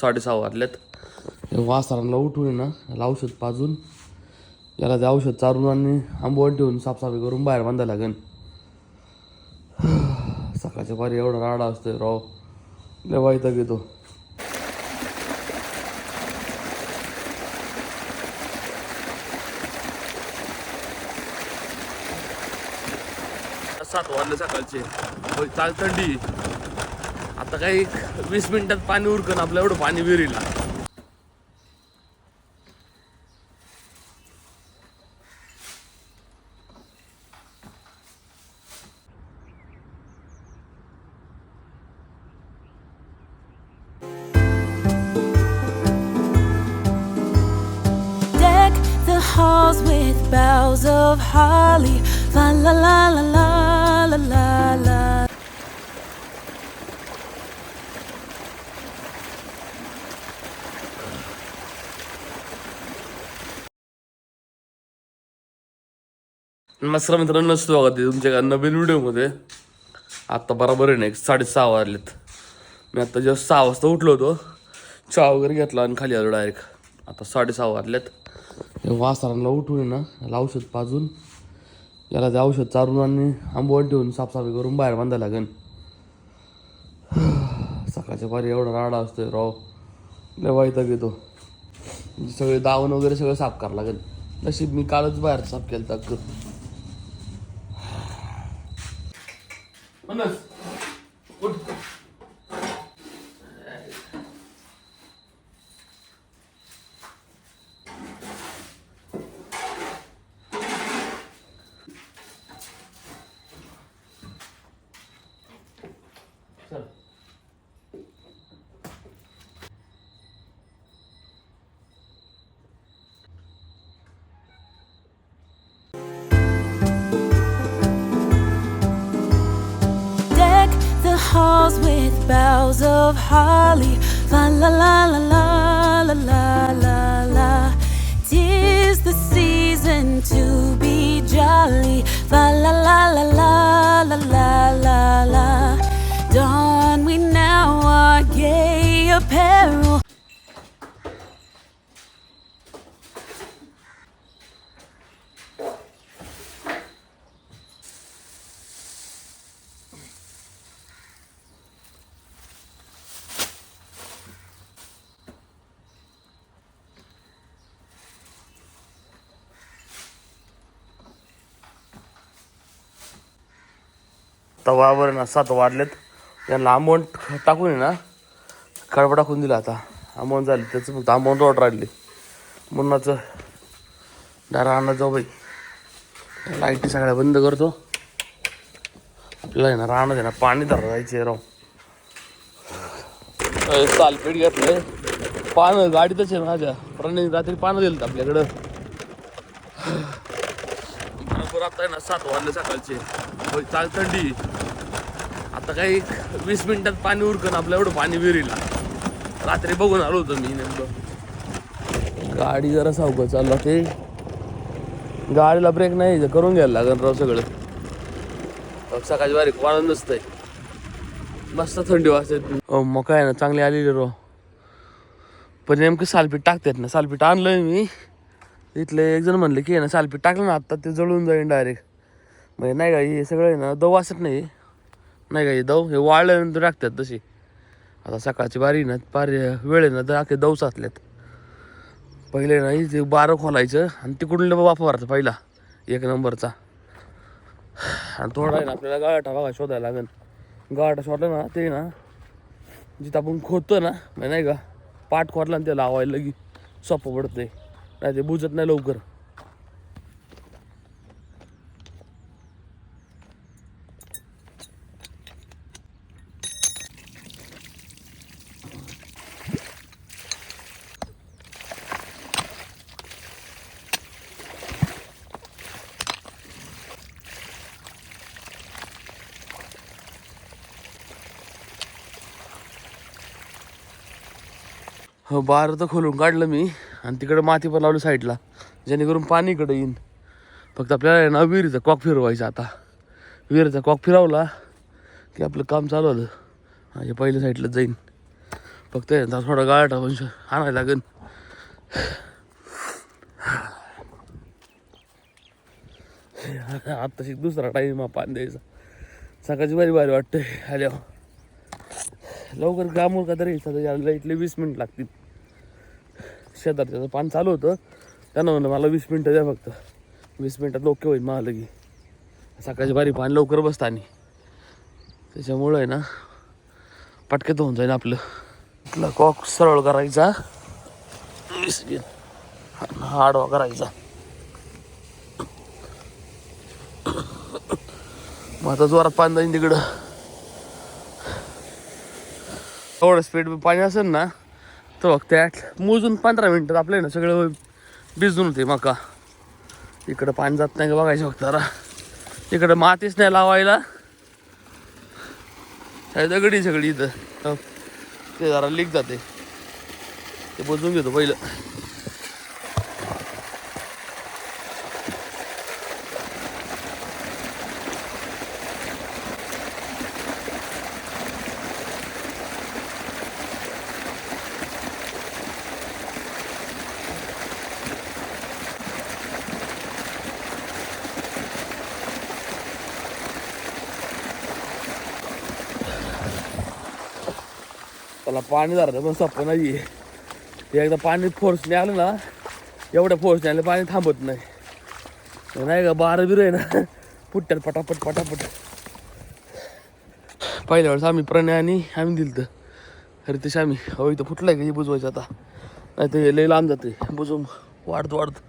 साडेसहा वाजल्यात वासरांना उठून ना याला औषध पाजून याला ते औषध चारून आणि आंबवण ठेवून साफसफाई करून बाहेर बांधायला लागेल सकाळच्या पारी एवढा राडा असतोय राव. लय वाईटच घेतो सात वाजले सकाळचे. चाल थंडी आता काही वीस मिनिटात पाणी उरकन आपलं एवढं पाणी विहिरीला. नमस्कार मित्रांनो स्वागत आहे तुमच्या एका नवीन व्हिडिओमध्ये. आत्ता बराबर आहे ना एक साडेसहा वाजलेत. मी आत्ता जस्ट सहा वाजता उठलो होतो. चहा वगैरे घेतला आणि खाली आलो डायरेक्ट आता साडेसहा वाजलेत. वासरांना उठून ना याला औषध पाजून याला ते औषध चारून आणि आंबवण ठेवून साफसफाई करून बाहेर बांधायला लागेल सकाळच्या पारी एवढा राडा असतोय राव. लय वाईटच घेतो सगळे दावण वगैरे सगळं साफ करावं लागेल. नशीब मी कालच बाहेर साफ केलं तर with boughs of holly. La la la la la la la la la. Tis the season to be jolly. La la la la la la la la la. Don we now our gay apparel. तवावर ना सात वाढलेत. त्यांना आंबवण टाकून ना कळबा टाकून दिला आता. आंबवण झाली त्याचं फक्त आंबवण रोड राहिली मुन्नाचं दारा आणत जाऊ बाई. लाईटी सगळ्या बंद करतो. आपल्याला आहे ना राहणं आहे ना पाणी धरा जायचे राव. सालपेट घेतलंय. पानं गाडीतच आहे माझ्या. प्रणय रात्री पानं दिलं आपल्याकडं. बरोबर आता आहे ना सात वाजले सकाळचे. चाल थंडी आता काही वीस मिनिटात पाणी उरकन आपलं एवढं पाणी विहिरीला. रात्री बघून आलो होतो मी नेमकं. गाडी जरा सावकं चालला ते गाडीला ब्रेक नाही करून घ्यायला लागेल राव सगळं. सकाळची बारीक वाढत नसतंय मस्त थंडी वाजते. मग काय ना चांगली आलेली राव. पण नेमकं सालपीठ टाकतात ना सालपीठ आणलंय मी. इथले एक जण म्हणले की आहे ना सालपीठ टाकलं ना आता ते जळून जाईन डायरेक्ट म्हणजे नाही का हे सगळं आहे ना दव असत नाही. नाही का हे दव हे वाळल्यानंतर टाकतात तशी. आता सकाळची बारी ना पार वेळ आहे ना तर अख्खे दव साचल्यात पहिले ना ते बारं खोलायचं आणि तिकडून बाबा फवारचं पहिला एक नंबरचा. आणि थोडा आहे ना आपल्याला गाठा बघा शोधायला लागेल. गाठा शोधला ना ते ना जिथं आपण खोदतो ना म्हणजे नाही का पाठ खोदला आणि ते लावायला लगी सोपं पडतंय. नाही ते बुजत नाही लवकर. हो, बार तर खोलून काढलं मी. आणि तिकडं माती पण लावली साईडला. जेणेकरून पाणी इकडं येईन. फक्त आपल्याला ना विहिरीचा कॉक फिरवायचा आता. विहिरीचा कॉक फिरवला की आपलं काम चालू आलं हे पहिल्या साईडला जाईन. फक्त यांचा थोडा गाळा पण आणायला लागेल आत्ताशी दुसरा टाईम हा पाणी द्यायचा. सकाळची बारी बारी वाटते आल्यावर. लवकर काम का तरी यायला इथले वीस मिनिट लागतील. शेतात त्याचं पान चालू होतं. त्यानं म्हणलं मला वीस मिनटं द्या फक्त. वीस मिनटात ओके होईल मला लगी सकाळची बारी पान लवकर बसतं आणि. त्याच्यामुळं आहे ना पटक्यात होऊन जाईल आपलं. इथला कॉक सरळ करायचा. वीस हा आडवा करायचा. मग आता जोरात पान जाईन तिकडं. थोडं स्पीड पाणी असेल ना तर बघ त्यात मोजून पंधरा मिनटात आपले ना सगळं भिजून होते मका. इकडं पाणी जात नाही का बघायचं फक्त जरा. इकडं मातीच नाही लावायला. दगडी सगळी इथं. ते जरा लीक जाते. ते बुजून घेतो पहिलं. मला पाणी धरलं पण सोपं नाही. ते एकदा पाणी फोर्सने आलं ना एवढ्या फोर्सने आलं पाणी थांबत नाही. नाही का बारा बिर आहे ना पुट्ट्यात पटापट पटापट. पहिल्या वेळेस आम्ही प्रणय आणि आम्ही दिलं तर हरितेश आम्ही हो इथं फुटलाय का हे बुजवायचं आता? नाही ते लय लांब जाते बुजवून वाढत वाढत.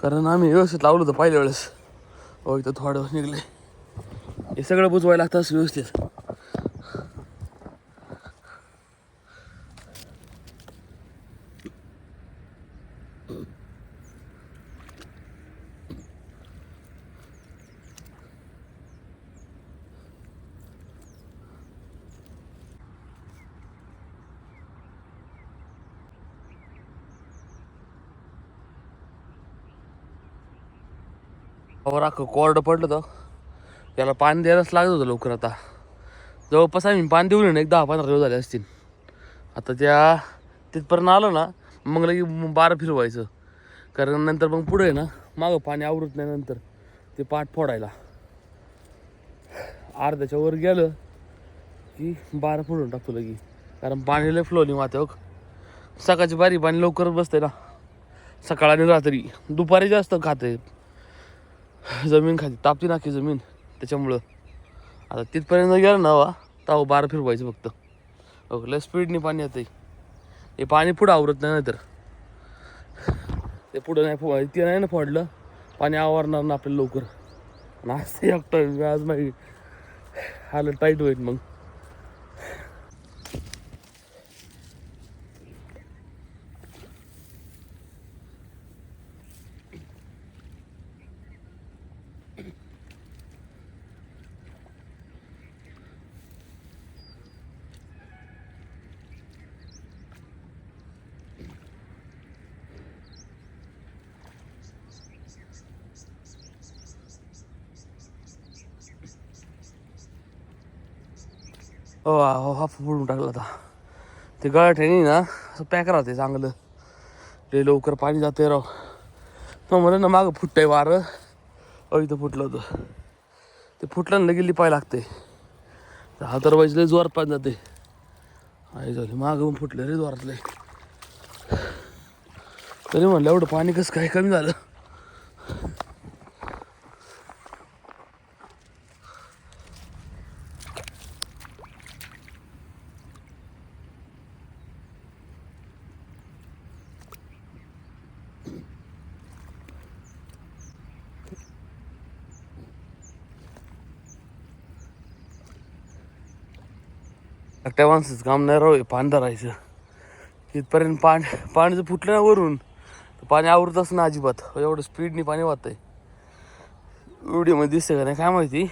कारण आम्ही व्यवस्थित लावलं होतं पहिल्या वेळेस. हो इथं थोडं निघले. हे सगळं बुजवायला लागतं व्यवस्थित. वर अख्खं कोरडं पडलं तर त्याला पाणी द्यायलाच लागत होतं लवकर आता. जवळपास आम्ही पाणी देऊन एक दहा पंधरा दिवस झाले असतील. आता त्या तिथपर्यंत आलं ना मग लगे बारा फिरवायचं. कारण नंतर मग पुढे आहे ना मागं पाणी आवरत नाही नंतर. ते पाठ फोडायला. अर्ध्याच्या वर गेलं की बारा फोडून टाकतो लगी. कारण पाणी लय फ्लोनी वाहते हो. सकाळची बारी पाणी लवकर बसते ना. सकाळ आणि रात्री. दुपारी जास्त खाते जमीन खाली तापती नाकी जमीन. त्याच्यामुळं. आता तिथपर्यंत गेलं ना वा तेव्हा बार फिरवायचं फक्त. ओके लय स्पीडने पाणी येते हे पाणी पुढं आवरत नाही तर ते पुढं नाही फो ते नाही ना फोडलं. पाणी आवरणार ना आपल्याला लवकर. आणि आज ते एकटं आज माझी आलं टाईट होईल मग. हो हो हा फोडून टाकला होता ते गळठ्यानी ना असं पॅक राहते चांगलं. ते लवकर पाणी जाते राव. मग म्हणलं ना मागं फुटतंय वारं. अ इथं फुटलं होतं. ते फुटलं ना गेली पाय लागते अदरवाईज लय जोर पाणी जाते आई झाली मागं पण फुटलं रे जोरातलं तरी म्हणलं एवढं पाणी कसं काय कमी झालं? एकट्या माणसाचं काम नाही राहू हे पाणी धरायचं. इथपर्यंत पाणी पाणी जर फुटलं ना वरून तर पाणी आवरतच ना अजिबात. एवढं स्पीडने पाणी वाहतंय. व्हिडिओमध्ये दिसतं का नाही काय माहिती?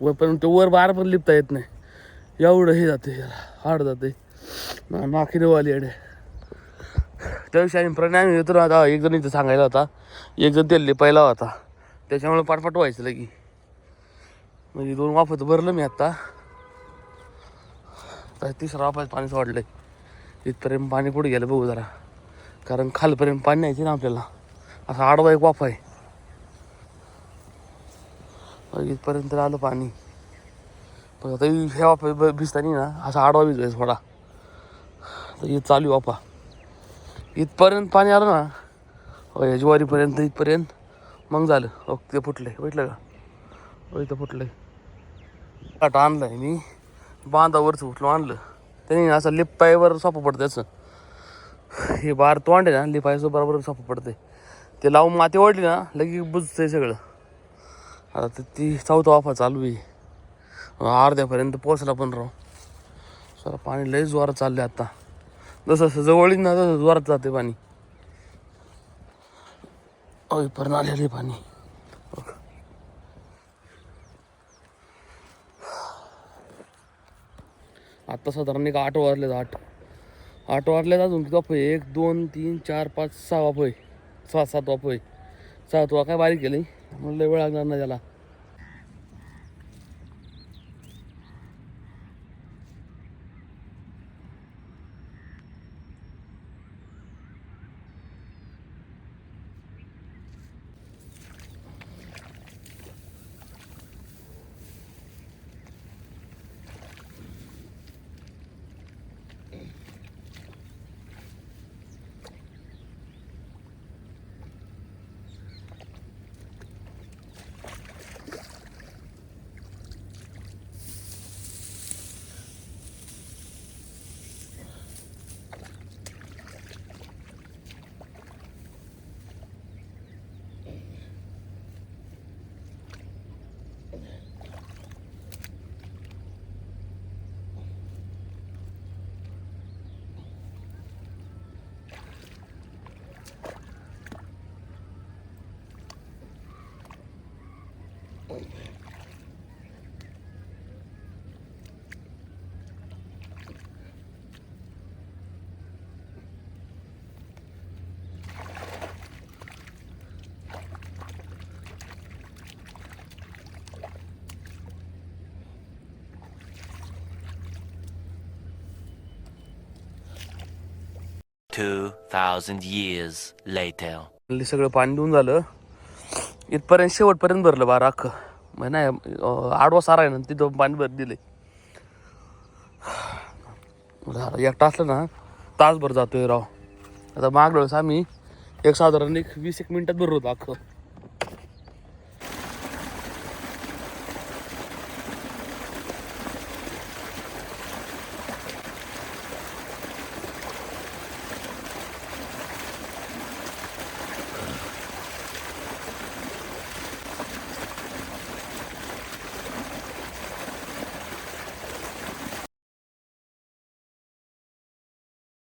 वर पण ते वर बार पण लिपता येत नाही. एवढं हे जाते हाड जाते माखी नाकीने वाली अडे त्याविषयी आम्ही प्रणाम येतो ना आता एक जण इथं सांगायला होता. एक जण तेल पहिला होता. त्याच्यामुळे पाटपाट व्हायचं लगी. म्हणजे दोन वाफत भरलं मी आत्ता. तर तिसरा वाफात पाणी आहे इथपर्यंत पाणी कुठे गेलं बघू जरा. कारण खालपर्यंत पाणी न्यायचं ना आपल्याला. असा आडवा एक वाफ आहे. मग इथपर्यंत आलं पाणी. पण आता ह्या वाफा ब- भिजतानी ना असा आडवा भिजवाय थोडा. तर हे चालू आहे वाफा. इथपर्यंत पाणी आलं ना हो, ज्वारीपर्यंत इथपर्यंत मग झालं. ओके ते फुटले भेटलं का? हो इथं फुटलंय. काटा आहे मी. बांधावरचं उठलो आणलं. त्यांनी असं लिपायवर सोपं पडतं त्याचं हे बार तोंड आहे ना लिपायचं बरोबर सोपं पडते ते लावून माती ओढली ना लगे बुजतंय सगळं. आता ते ती चौथा वाफा चालू आहे. अर्ध्यापर्यंत पोचला पण राव. सर पाणी लय जोरात चालले आता. जसं जसं जवळ ना तसं जोरात जाते पाणी. ओय पण आहे पाणी. आत्ता साधारण एक आठ वाजलेत आठ. आठ वाजलेत अजून किती वाप आहे एक दोन तीन चार पाच सहा वाप सहा सात वाप आहे सात वा काय बारीक केलं? म्हणलं लय वेळ लागणार नाही त्याला. Later. हल्ली सगळं पाणी देऊन झालं. इथपर्यंत शेवटपर्यंत भरलं बारा अख्खं. मग नाही आडवा सारा आहे ना तिथं पाणी भर दिले झालं एकटा असलं ना तासभर जातोय राव. आता मागल्या वेळेस आम्ही एक साधारण एक वीस एक मिनिटात भरलो होतो अख्खं.